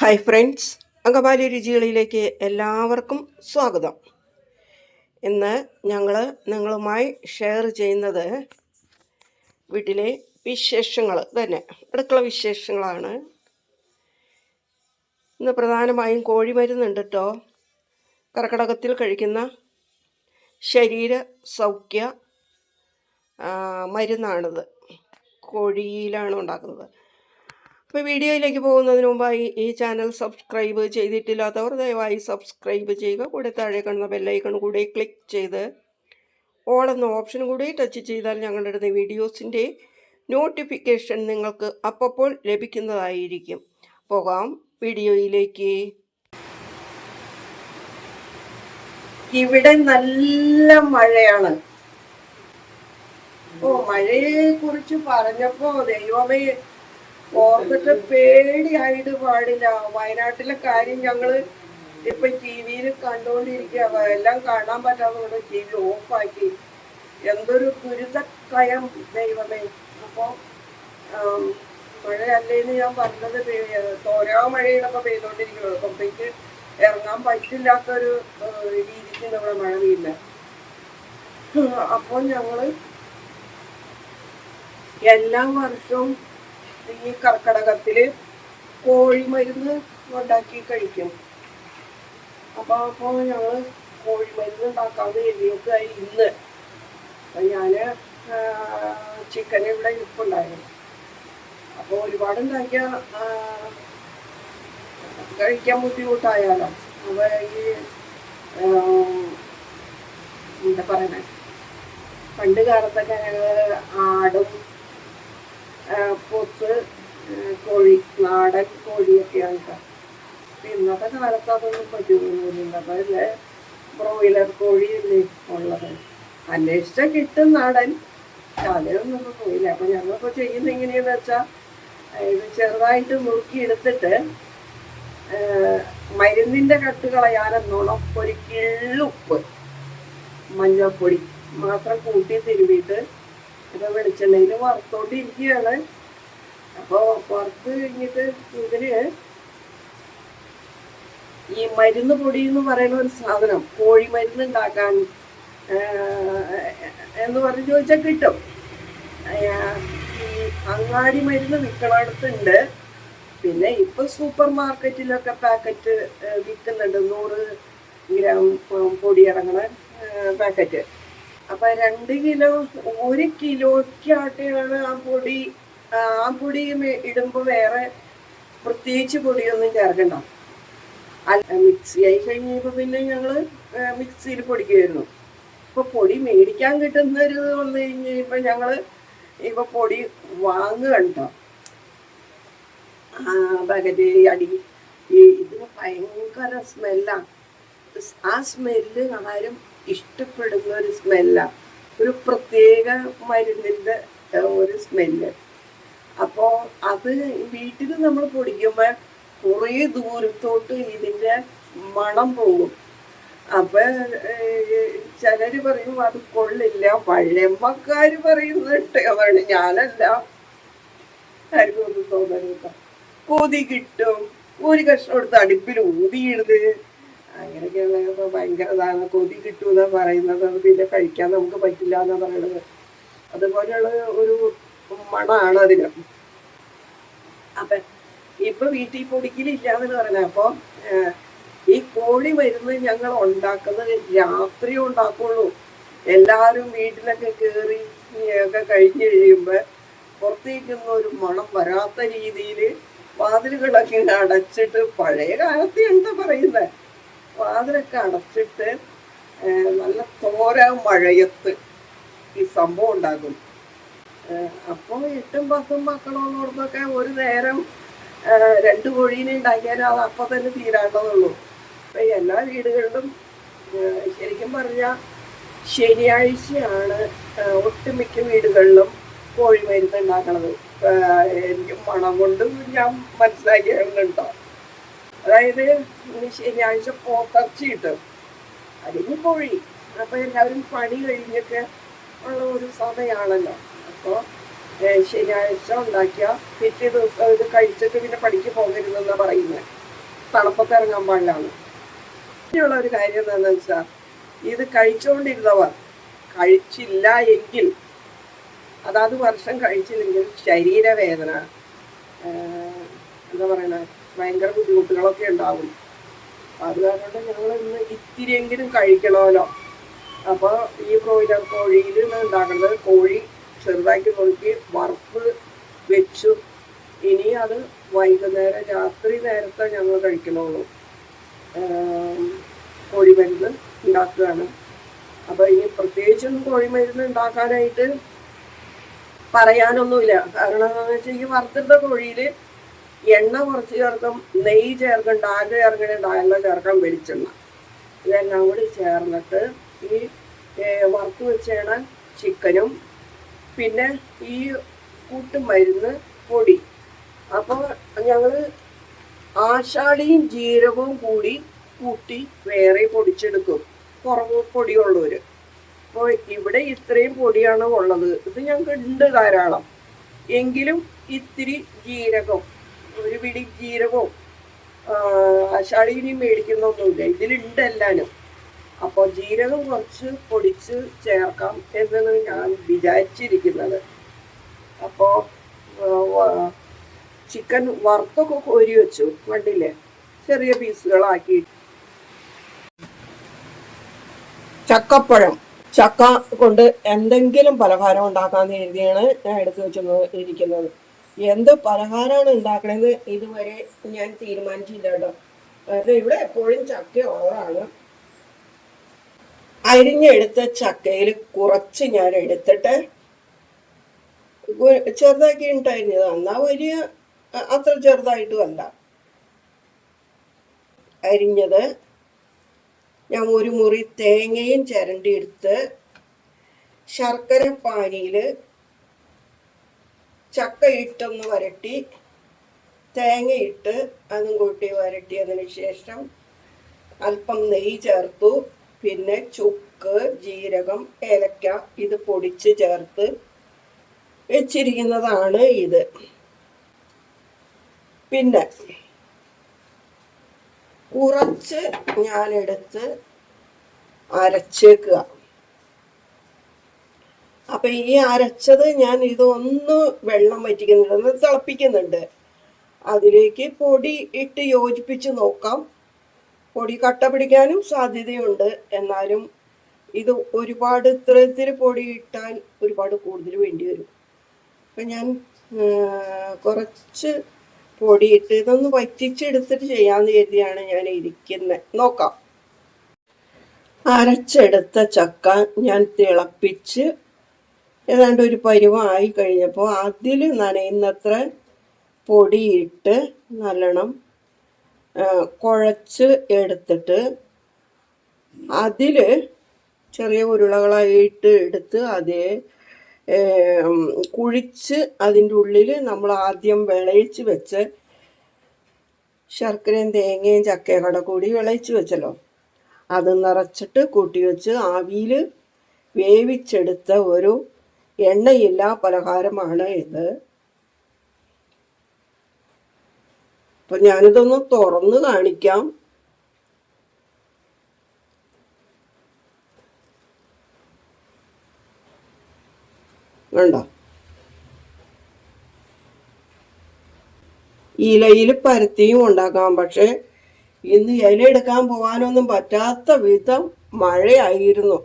Hi friends Angamaly രുചികളിലേക്ക് എല്ലാവർക്കും സ്വാഗതം. ഇന്ന് ഞങ്ങൾ നിങ്ങളുമായി ഷെയർ ചെയ്യുന്നത് വീട്ടിലെ വിശേഷങ്ങൾ തന്നെ. അടുക്കള വിശേഷങ്ങളാണ്. ഇന്ന് പ്രധാനമായും കോഴി മരുന്നുണ്ട് കേട്ടോ കർക്കിടകത്തിൽ കഴിക്കുന്ന ശരീര സൗഖ്യ മരുന്നാണിത്. കോഴിയിലാണ് ഉണ്ടാക്കുന്നത്. അപ്പോൾ വീഡിയോയിലേക്ക് പോകുന്നതിന് മുമ്പായി ഈ ചാനൽ സബ്സ്ക്രൈബ് ചെയ്തിട്ടില്ലാത്തവർ ദയവായി സബ്സ്ക്രൈബ് ചെയ്യുക. കൂടെ താഴെ കാണുന്ന ബെല്ലൈക്കൺ കൂടി ക്ലിക്ക് ചെയ്ത് ഓൾ എന്ന ഓപ്ഷൻ കൂടി ടച്ച് ചെയ്താൽ ഞങ്ങളുടെ അടുത്ത വീഡിയോസിന്റെ നോട്ടിഫിക്കേഷൻ നിങ്ങൾക്ക് അപ്പോൾ ലഭിക്കുന്നതായിരിക്കും. പോകാം വീഡിയോയിലേക്ക്. ഇവിടെ നല്ല മഴയാണ്. ഓ മഴയെ കുറിച്ച് പറഞ്ഞപ്പോ ദൈവമേ ഓർത്തിട്ട് പേടിയായിട്ട് പാടില്ല. വയനാട്ടിലെ കാര്യം ഞങ്ങൾ ഇപ്പൊ ടി വിയിൽ എല്ലാം കാണാൻ പറ്റാത്തതുകൊണ്ട് ടി വി ഓഫാക്കി. എന്തൊരു ദുരിതക്കയം ദൈവമേ. അപ്പൊ മഴയല്ലേന്ന് ഞാൻ പറഞ്ഞത് തോരാ ഇപ്പൊ പെയ്തോണ്ടിരിക്കുന്നത് പുറത്തേക്ക് ഇറങ്ങാൻ പറ്റില്ലാത്തൊരു രീതിക്ക് നമ്മുടെ മഴ പെയ്യില്ല അപ്പോൾ ഞങ്ങൾ എല്ലാ വർഷവും ഈ കർക്കടകത്തിൽ കോഴിമരുന്ന് ഉണ്ടാക്കി കഴിക്കും. അപ്പൊ അപ്പൊ ഞങ്ങൾ കോഴിമരുന്ന് ഉണ്ടാക്കാതെ എഴുതിയൊക്കെ ഇന്ന്. അപ്പൊ ഞാൻ ചിക്കൻ ഇവിടെ ഇരിപ്പുണ്ടായിരുന്നു. അപ്പൊ ഒരുപാട് ഉണ്ടാക്കിയ കഴിക്കാൻ ബുദ്ധിമുട്ടായാലോ? അപ്പൊ ഈ എന്താ പറയണേ? പണ്ട് കാലത്തൊക്കെ ഞങ്ങൾ ആടും പോത്ത് കോഴി നാടൻ കോഴിയൊക്കെയാണ് കേട്ടോ. ഇന്നത്തെ കാലത്ത് അതൊന്നും പറ്റുന്നില്ല അതല്ലേ ബ്രോയിലർ കോഴിയല്ലേ ഉള്ളത്. അന്വേഷിച്ച കിട്ടും നാടൻ. അതിനൊന്നും പോയില്ല. അപ്പൊ ഞങ്ങളിപ്പോ ചെയ്യുന്ന എങ്ങനെയാന്ന് വെച്ചാ ആ, ഇത് ചെറുതായിട്ട് മുറുക്കിയെടുത്തിട്ട് മരുന്നിന്റെ കട്ട് കളയാനെന്നോണം ഒരു കിള്ളുപ്പ് മഞ്ഞൾപ്പൊടി മാത്രം കൂട്ടി തിരുവിയിട്ട് ഇത് വെളിച്ചെണ്ണയിൽ വറുത്തോണ്ടിരിക്കുകയാണ് അപ്പോൾ വറുത്ത് കഴിഞ്ഞിട്ട് ഇതിന് ഈ മരുന്ന് പൊടി എന്ന് പറയുന്ന ഒരു സാധനം കോഴി മരുന്ന് ഉണ്ടാക്കാൻ എന്ന് പറഞ്ഞ് ചോദിച്ചാൽ കിട്ടും. ഈ അങ്ങാടി മരുന്ന് വിൽക്കണടുത്തുണ്ട്. പിന്നെ ഇപ്പൊ സൂപ്പർ മാർക്കറ്റിലൊക്കെ പാക്കറ്റ് വിൽക്കുന്നുണ്ട്. നൂറ് ഗ്രാം പൊടി അടങ്ങണ പാക്കറ്റ്. അപ്പൊ രണ്ട് കിലോ ഒരു കിലോയ്ക്കാട്ടിയാണ് ആ പൊടി ആ പൊടി മേ- ഇടുമ്പോ വേറെ പ്രത്യേകിച്ച് പൊടിയൊന്നും ചേർക്കണ്ട. മിക്സി ആയി കഴിഞ്ഞപ്പോ പിന്നെ ഞങ്ങൾ മിക്സിയിൽ പൊടിക്കുമായിരുന്നു ഇപ്പൊ പൊടി മേടിക്കാൻ കിട്ടുന്ന ഒരു വന്നു കഴിഞ്ഞപ്പോ ഞങ്ങൾ ഇപ്പൊ പൊടി വാങ്ങുകണ്ടോ? പാക്കറ്റ് അടി ഈ ഇതിന് ഭയങ്കര സ്മെല്ലാണ് ആ. സ്മെല്ല് ആരും ഇഷ്ടപ്പെടുന്ന ഒരു സ്മെല്ലാണ് ഒരു പ്രത്യേക മരുന്നിന്റെ ഒരു സ്മെല്ല്. അപ്പോ അത് വീട്ടിൽ നമ്മൾ പൊടിക്കുമ്പോൾ കുറേ ദൂരത്തോട്ട് ഇതിന്റെ മണം പോകും. അപ്പൊ ചിലര് പറയും അത് കൊള്ളില്ല. പഴമക്കാര് പറയുന്നുണ്ട് അതാണ്. ഞാനല്ല. ആർക്കും ഒന്നും തോന്നരുത് കൊതി കിട്ടും. ഒരു കഷ്ണം എടുത്ത് അടുപ്പിൽ ഊതിയിടുത് അങ്ങനെയൊക്കെയുള്ള ഭയങ്കര ഇതാണ്. കൊതി കിട്ടുമെന്നാ പറയുന്നത്. പിന്നെ കഴിക്കാൻ നമുക്ക് പറ്റില്ല എന്ന് പറയുന്നത്. അതുപോലെയുള്ള ഒരു മണമാണ് അതിന്. അപ്പൊ ഇപ്പൊ വീട്ടിൽ പറഞ്ഞ അപ്പൊ ഏഹ്, ഈ കോഴി വരുന്നത് ഞങ്ങൾ ഉണ്ടാക്കുന്നത് രാത്രി ഉണ്ടാക്കുള്ളൂ. എല്ലാവരും വീട്ടിലൊക്കെ കേറി ഒക്കെ കഴിഞ്ഞ് കഴിയുമ്പോ പുറത്തേക്കൊന്നും ഒരു മണം വരാത്ത രീതിയിൽ വാതിലുകളൊക്കെ അടച്ചിട്ട് പഴയ കാലത്ത് എന്താ പറയുന്നത് വാതിലൊക്കെ അടച്ചിട്ട് നല്ല തോര മഴയത്ത് ഈ സംഭവം ഉണ്ടാകും അപ്പോൾ എട്ടും പത്തും മക്കളോടൊക്കെ ഒരു നേരം രണ്ട് കോഴീനെ ഉണ്ടാക്കിയാലും അത് അപ്പം തന്നെ തീരാണ്ടതുള്ളൂ അപ്പം എല്ലാ വീടുകളിലും ശരിക്കും പറഞ്ഞാൽ ശനിയാഴ്ചയാണ് ഒട്ടുമിക്ക വീടുകളിലും കോഴി മരുന്ന് ഉണ്ടാക്കണത് എനിക്ക് മണം കൊണ്ട് ഞാൻ മനസ്സിലാക്കിയിട്ടുണ്ടോ അതായത് ശനിയാഴ്ച പോത്തർച്ചി കിട്ടും അല്ലെങ്കിൽ കോഴി അപ്പൊ എല്ലാവരും പണി കഴിഞ്ഞൊക്കെ ഉള്ള ഒരു സമയമാണല്ലോ അപ്പോൾ ശനിയാഴ്ച ഉണ്ടാക്കിയ പിറ്റേ ദിവസം ഇത് കഴിച്ചിട്ട് പിന്നെ പണിക്ക് പോകരുതെന്നാ പറയുന്നത് തണുപ്പത്ത് ഇറങ്ങാൻ പാടില്ലാണ് പിന്നെയുള്ള ഒരു കാര്യം എന്താണെന്ന് വെച്ചാൽ ഇത് കഴിച്ചുകൊണ്ടിരുന്നവർ കഴിച്ചില്ല എങ്കിൽ അതാത് വർഷം കഴിച്ചില്ലെങ്കിൽ ശരീരവേദന എന്താ പറയണ? ഭയങ്കര ബുദ്ധിമുട്ടുകളൊക്കെ ഉണ്ടാവും. അത് കാരണം ഞങ്ങൾ ഇന്ന് ഇത്തിരിയെങ്കിലും കഴിക്കണമല്ലോ. അപ്പോൾ ഈ ബ്രോയിലർ കോഴിയിൽ ഉണ്ടാക്കുന്നത് കോഴി ചെറുതാക്കി നോക്കി വറുത്ത് വെച്ചു. ഇനി അത് വൈകുന്നേരം രാത്രി നേരത്തെ ഞങ്ങൾ കഴിക്കണുള്ളൂ. കോഴി കോഴിമരുന്ന് ഉണ്ടാക്കുകയാണ്. അപ്പോൾ ഇനി പ്രത്യേകിച്ചൊന്നും കോഴിമരുന്ന് ഉണ്ടാക്കാനായിട്ട് പറയാനൊന്നുമില്ല. കാരണം എന്താണെന്ന് വെച്ചാൽ ഈ വറുത്തിട്ട കോഴിയിൽ എണ്ണ കുറച്ച് ചേർക്കും നെയ്യ് ചേർക്കും ഡാൽ ചേർക്കണേ ഡാലിൽ ചേർക്കാൻ വെളിച്ചെണ്ണ. ഇതെല്ലാം കൂടി ചേർന്നിട്ട് ഈ വറുത്ത് വെച്ചേണ ചിക്കനും പിന്നെ ഈ കൂട്ടുമരുന്ന് പൊടി. അപ്പോൾ ഞങ്ങൾ ആശാളിയും ജീരകവും കൂടി കൂട്ടി വേറെ പൊടിച്ചെടുക്കും. കുറവ് പൊടിയുള്ളവർ അപ്പോൾ ഇവിടെ ഇത്രയും പൊടിയാണ് ഉള്ളത്. ഇത് ഞങ്ങൾക്ക് ഉണ്ട് ധാരാളം. എങ്കിലും ഇത്തിരി ജീരകം ഒരു പിടി ജീരകവും ആശാളിനി മേടിക്കുന്നൊന്നുമില്ല. ഇതിലുണ്ട് എല്ലാനും. അപ്പോൾ ജീരകം കുറച്ച് പൊടിച്ച് ചേർക്കാം എന്നാണ് ഞാൻ വിചാരിച്ചിരിക്കുന്നത്. അപ്പോൾ ചിക്കൻ വറുത്തൊക്കെ കോരി വെച്ചു കണ്ടില്ലേ? ചെറിയ പീസുകളാക്കി. ചക്കപ്പഴം. ചക്ക കൊണ്ട് എന്തെങ്കിലും പലഹാരം ഉണ്ടാക്കാമെന്ന് എഴുതിയാണ് ഞാൻ എടുത്തു വെച്ചത് ഇരിക്കുന്നത് എന്ത് പലഹാരമാണ് ഉണ്ടാക്കണത് ഇതുവരെ ഞാൻ തീരുമാനിച്ചില്ല കേട്ടോ. കാരണം ഇവിടെ എപ്പോഴും ചക്ക ഓറാണ് അരിഞ്ഞെടുത്ത ചക്കയിൽ കുറച്ച് ഞാൻ എടുത്തിട്ട് ചെറുതാക്കി ഉണ്ടായിരുന്നത് എന്നാ വലിയ അത്ര ചെറുതായിട്ടും അല്ല അരിഞ്ഞത് ഞാൻ ഒരു മുറി തേങ്ങയും ചിരണ്ടി എടുത്ത് ശർക്കര പാനിയിൽ ചക്ക ഇട്ടൊന്ന് വരട്ടി തേങ്ങയിട്ട് അതും കൂട്ടി വരട്ടിയതിന് ശേഷം അല്പം നെയ്യ് ചേർത്തു. പിന്നെ ചുക്ക് ജീരകം ഏലക്ക ഇത് പൊടിച്ച് ചേർത്ത് വെച്ചിരിക്കുന്നതാണ് ഇത്. പിന്നെ കുറച്ച് ഞാനെടുത്ത് അരച്ചേക്കുക. അപ്പൊ ഈ അരച്ചത് ഞാൻ ഇതൊന്ന് വെള്ളം വറ്റിക്കുന്നുണ്ട് ഒന്ന് തിളപ്പിക്കുന്നുണ്ട്. അതിലേക്ക് പൊടി ഇട്ട് യോജിപ്പിച്ച് നോക്കാം. പൊടി കട്ട പിടിക്കാനും സാധ്യതയുണ്ട്. എന്നാലും ഇത് ഒരുപാട് ഇത്രത്തിൽ പൊടി ഇട്ടാൽ ഒരുപാട് കൂടുതൽ വേണ്ടി വരും. അപ്പം ഞാൻ കുറച്ച് പൊടി ഇട്ട് ഇതൊന്ന് വറ്റിച്ചെടുത്തിട്ട് ചെയ്യാന്ന് കരുതിയാണ് ഞാൻ ഇരിക്കുന്നത് നോക്കാം. അരച്ചെടുത്ത ചക്ക ഞാൻ തിളപ്പിച്ച് ഏതാണ്ട് ഒരു പരുവമായി കഴിഞ്ഞപ്പോൾ അതിൽ നനയുന്നത്ര പൊടിയിട്ട് നല്ലോണം കുഴച്ച് എടുത്തിട്ട് അതിൽ ചെറിയ ഉരുളകളായിട്ട് എടുത്ത് അതേ കുഴിച്ച് അതിന്റെ ഉള്ളിൽ നമ്മൾ ആദ്യം വിളയിച്ച് വെച്ച് ശർക്കരയും തേങ്ങയും ചക്കയും കൂടെ കൂടി വിളയിച്ച് വെച്ചല്ലോ. അത് നിറച്ചിട്ട് കൂട്ടി വെച്ച് ആവിയിൽ വേവിച്ചെടുത്ത ഒരു എണ്ണയില്ലാ പലഹാരമാണ് ഇത്. അപ്പൊ ഞാനിതൊന്ന് തുറന്ന് കാണിക്കാം. കണ്ടോ? ഇലയിൽ പരത്തിയും ഉണ്ടാക്കാം. പക്ഷെ ഇന്ന് ഇല എടുക്കാൻ പോകാനൊന്നും പറ്റാത്ത വിധം മഴയായിരുന്നു.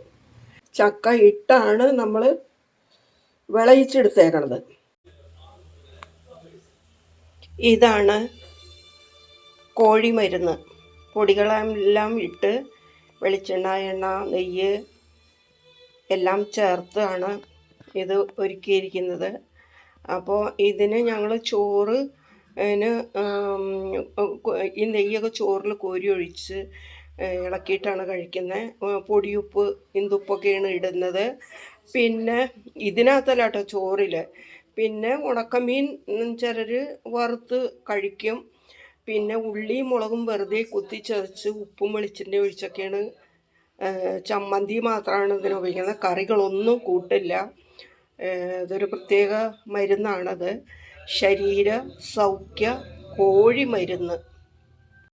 ചക്ക ഇട്ടാണ് നമ്മൾ വിളയിച്ചെടുത്തേക്കണത്. ഇതാണ് കോഴിമരുന്ന്. പൊടികളെല്ലാം ഇട്ട് വെളിച്ചെണ്ണ എണ്ണ നെയ്യ് എല്ലാം ചേർത്താണ് ഇത് ഒരുക്കിയിരിക്കുന്നത്. അപ്പോൾ ഇതിന് ഞങ്ങൾ ചോറ് ഈ നെയ്യൊക്കെ ചോറിൽ കോരി ഒഴിച്ച് ഇളക്കിയിട്ടാണ് കഴിക്കുന്നത്. പൊടിയുപ്പ് ഇന്തുപ്പൊക്കെയാണ് ഇടുന്നത്. പിന്നെ ഇതിനകത്തല്ല കേട്ടോ ചോറിൽ പിന്നെ ഉണക്കമീൻ ചിലർ വറുത്ത് കഴിക്കും. പിന്നെ ഉള്ളിയും മുളകും വെറുതെ കുത്തിച്ചതച്ച് ഉപ്പും വെളിച്ചിന്റെ ഒഴിച്ചൊക്കെയാണ് ചമ്മന്തി മാത്രമാണ് ഇതിന് ഉപയോഗിക്കുന്നത്. കറികളൊന്നും കൂട്ടില്ല. ഇതൊരു പ്രത്യേക മരുന്നാണത്. ശരീര സൗഖ്യ കോഴി മരുന്ന്